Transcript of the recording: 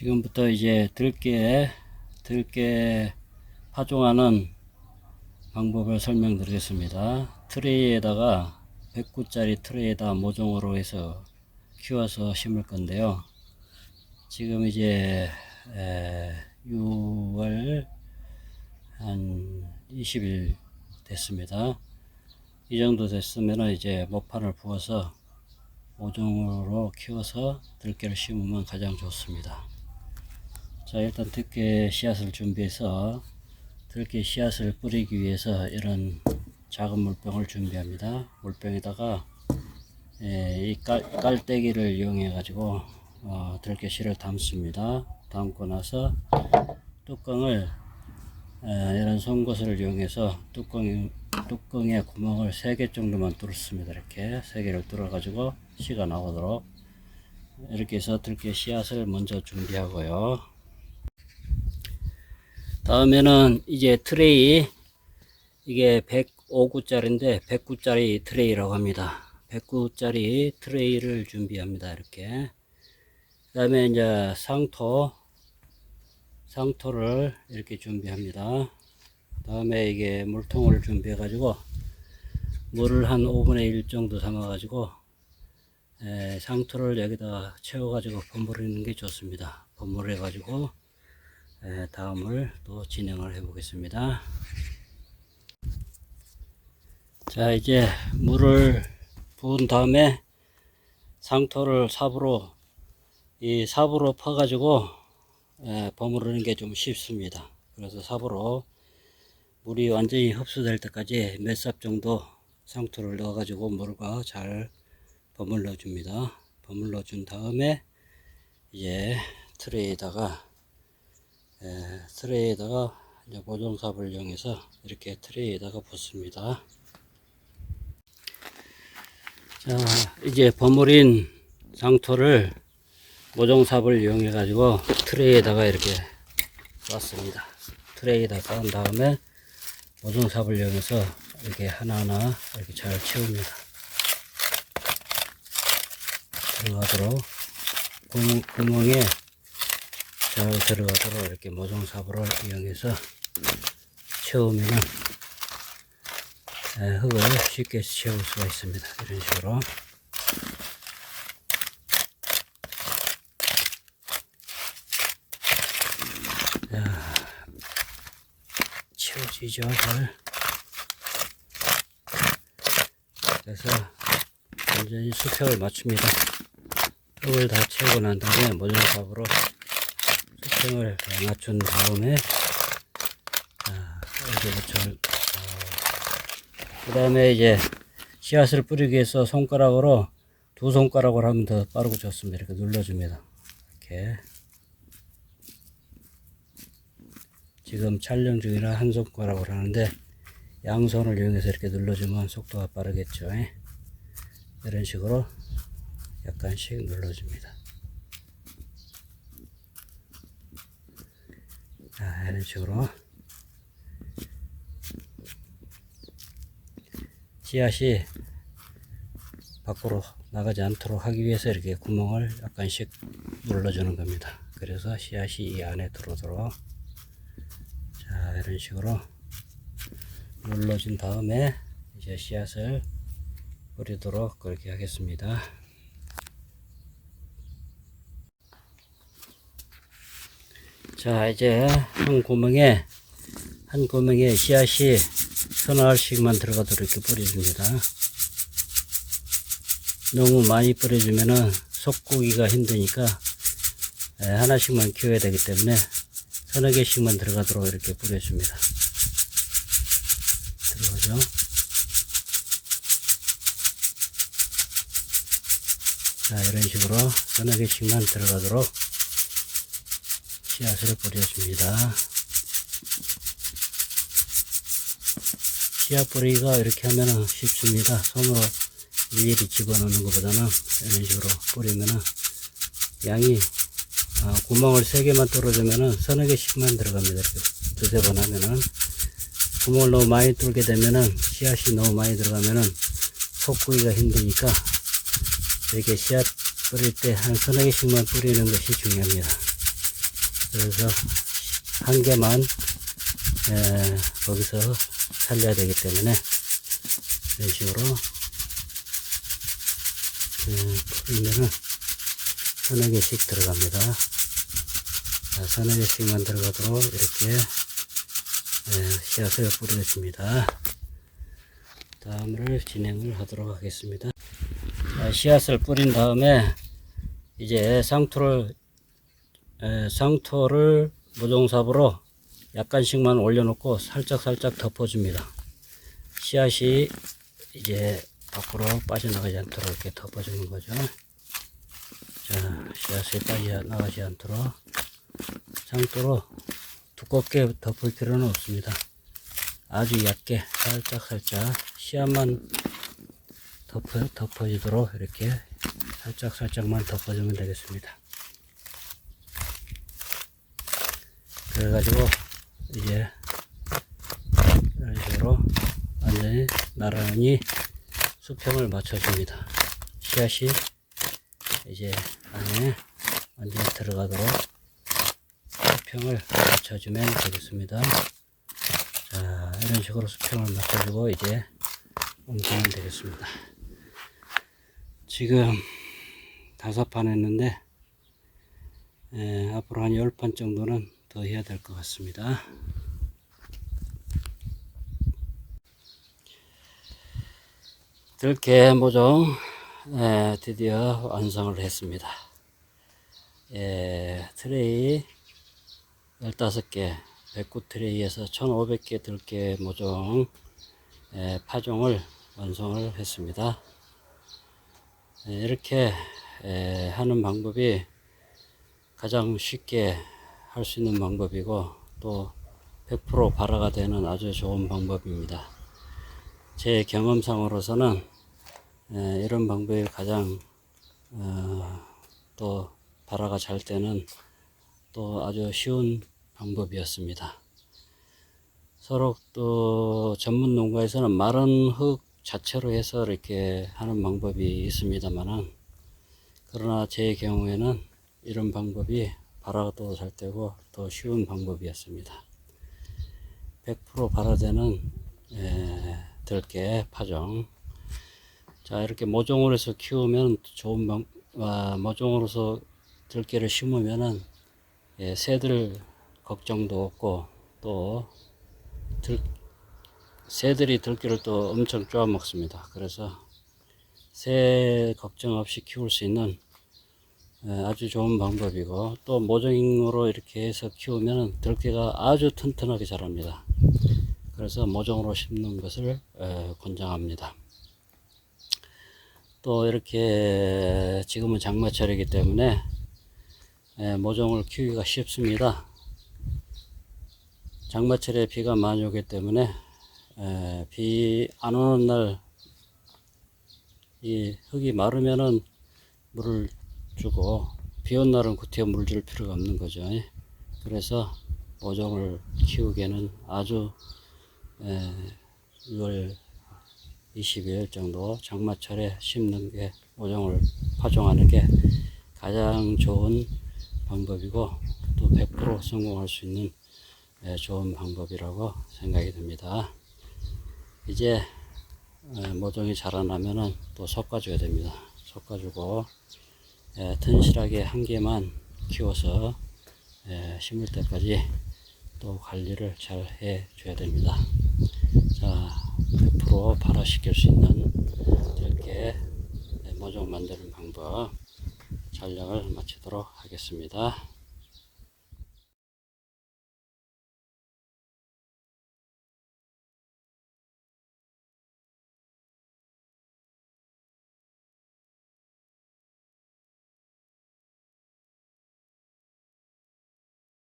지금부터 이제 들깨, 들깨 파종하는 방법을 설명드리겠습니다. 트레이에다가 100구짜리 트레이에다 모종으로 해서 키워서 심을 건데요. 지금 이제 에, 6월 한 20일 됐습니다. 이 정도 됐으면 이제 모판을 부어서 모종으로 키워서 들깨를 심으면 가장 좋습니다. 자 일단 들깨 씨앗을 준비해서 들깨 씨앗을 뿌리기 위해서 이런 작은 물병을 준비합니다. 물병에다가 에, 이 깔, 깔때기를 이용해 가지고 어, 들깨 씨를 담습니다. 담고 나서 뚜껑을 에, 이런 송곳을 이용해서 뚜껑 뚜껑에 구멍을 3개 정도만 뚫습니다. 이렇게 3개를 뚫어 가지고 씨가 나오도록 이렇게 해서 들깨 씨앗을 먼저 준비하고요. 다음에는 이제 트레이 이게 105구짜리인데 100구짜리 트레이라고 합니다. 100구짜리 트레이를 준비합니다. 이렇게 그 다음에 이제 상토 상토를 이렇게 준비합니다. 다음에 이게 물통을 준비해 가지고 물을 한 5분의 1 정도 담아 가지고 상토를 여기다 채워 가지고 버무리는 게 좋습니다. 버무려 가지고 에, 다음을 또 진행을 해 보겠습니다. 자 이제 물을 부은 다음에 상토를 삽으로 이 삽으로 퍼 가지고 버무리는 게 좀 쉽습니다. 그래서 삽으로 물이 완전히 흡수될 때까지 몇 삽 정도 상토를 넣어 가지고 물과 잘 버물러 줍니다. 버물러 준 다음에 이제 트레이에다가 에, 트레이에다가 모종삽을 이용해서 이렇게 트레이에다가 붓습니다. 자, 이제 버무린 상토를 모종삽을 이용해 가지고 트레이에다가 이렇게 놨습니다. 트레이에다 쌓은 다음에 모종삽을 이용해서 이렇게 하나하나 이렇게 잘 채웁니다. 들어가도록 구멍, 구멍에 잘 들어가도록 이렇게 모종삽으로 이용해서 채우면 흙을 쉽게 채울 수가 있습니다. 이런 식으로 자, 채워지죠 잘 그래서 완전히 수평을 맞춥니다. 흙을 다 채우고 난 다음에 모종삽으로 수평을 맞춘 다음에 자, 여기부터 그 다음에 이제 씨앗을 뿌리기 위해서 손가락으로 두 손가락으로 하면 더 빠르고 좋습니다. 이렇게 눌러줍니다. 이렇게 지금 촬영 중이라 한 손가락으로 하는데 양손을 이용해서 이렇게 눌러주면 속도가 빠르겠죠. 예? 이런 식으로 약간씩 눌러줍니다. 자, 이런 식으로 씨앗이 밖으로 나가지 않도록 하기 위해서 이렇게 구멍을 약간씩 눌러주는 겁니다. 그래서 씨앗이 이 안에 들어오도록 자 이런 식으로 눌러준 다음에 이제 씨앗을 뿌리도록 그렇게 하겠습니다. 자 이제 한 구멍에 한 구멍에 씨앗이 서너 알씩만 들어가도록 이렇게 뿌려줍니다. 너무 많이 뿌려주면은 속고기가 힘드니까 에, 하나씩만 키워야 되기 때문에 서너 개씩만 들어가도록 이렇게 뿌려줍니다. 들어가죠. 자, 이런 식으로 서너 개씩만 들어가도록 씨앗을 뿌려줍니다. 씨앗 뿌리기가 이렇게 하면은 쉽습니다. 손으로 일일이 집어넣는 것보다는 이런 식으로 뿌리면은 양이 아, 구멍을 세 개만 뚫어주면은 서너 개씩만 들어갑니다. 이렇게 두세 번 하면은 구멍을 너무 많이 뚫게 되면은 씨앗이 너무 많이 들어가면은 속구기가 힘드니까 이렇게 씨앗 뿌릴 때 한 서너 개씩만 뿌리는 것이 중요합니다. 그래서 한 개만 에, 거기서 살려야 되기 때문에 이런 식으로 그, 풀면은 서너 개씩 들어갑니다. 자, 서너 개씩만 들어가도록 이렇게 에, 씨앗을 뿌려줍니다. 다음을 진행을 하도록 하겠습니다. 자, 씨앗을 뿌린 다음에 이제 상토를 에, 상토를 무종삽으로 약간씩만 올려놓고 살짝 살짝 덮어줍니다. 씨앗이 이제 밖으로 빠져나가지 않도록 이렇게 덮어주는 거죠. 자, 씨앗이 빠져나가지 않도록 상토로 두껍게 덮을 필요는 없습니다. 아주 얇게 살짝 살짝 씨앗만 덮어, 덮어지도록 이렇게 살짝 살짝만 덮어주면 되겠습니다. 그래가지고 이제 이런 식으로 완전히 나란히 수평을 맞춰줍니다. 씨앗이 이제 안에 완전히 들어가도록 수평을 맞춰주면 되겠습니다. 자, 이런 식으로 수평을 맞춰주고 이제 옮기면 되겠습니다. 지금 다섯 판 했는데 에, 앞으로 한 열 판 정도는 더 해야 될 것 같습니다. 들깨 모종 에, 드디어 완성을 했습니다. 예, 트레이 15개, 109 트레이에서 1500개 들깨 모종 에, 파종을 완성을 했습니다. 에, 이렇게 에, 하는 방법이 가장 쉽게 할 수 있는 방법이고 또 100% 발화가 되는 아주 좋은 방법입니다. 제 경험상으로서는 에, 이런 방법이 가장 어, 또 발화가 잘 되는 또 아주 쉬운 방법이었습니다. 서로 또 전문 농가에서는 마른 흙 자체로 해서 이렇게 하는 방법이 있습니다만은 그러나 제 경우에는 이런 방법이 발화도 잘 되고 더 쉬운 방법이었습니다. 100% 발화되는 에, 들깨 파종 자 이렇게 모종으로 해서 키우면 좋은 방 아, 모종으로서 들깨를 심으면은 예, 새들 걱정도 없고 또 들, 새들이 들깨를 또 엄청 쪼아 먹습니다. 그래서 새 걱정 없이 키울 수 있는 예, 아주 좋은 방법이고 또 모종으로 이렇게 해서 키우면 들깨가 아주 튼튼하게 자랍니다. 그래서 모종으로 심는 것을 에, 권장합니다. 또 이렇게 지금은 장마철이기 때문에 에, 모종을 키우기가 쉽습니다. 장마철에 비가 많이 오기 때문에 비 안 오는 날 이 흙이 마르면은 물을 주고 비 온 날은 구태여 물줄 필요가 없는 거죠. 그래서 모종을 키우기에는 아주 에, 6월 20일 정도 장마철에 심는 게 모종을 파종하는 게 가장 좋은 방법이고 또 100% 성공할 수 있는 에, 좋은 방법이라고 생각이 듭니다. 이제 에, 모종이 자라나면은 또 솎아줘야 됩니다. 에, 튼실하게 한 개만 키워서 에, 심을 때까지 또 관리를 잘 해 줘야 됩니다. 자, 100% 발화시킬 수 있는 이렇게 모종 만드는 방법 촬영을 마치도록 하겠습니다.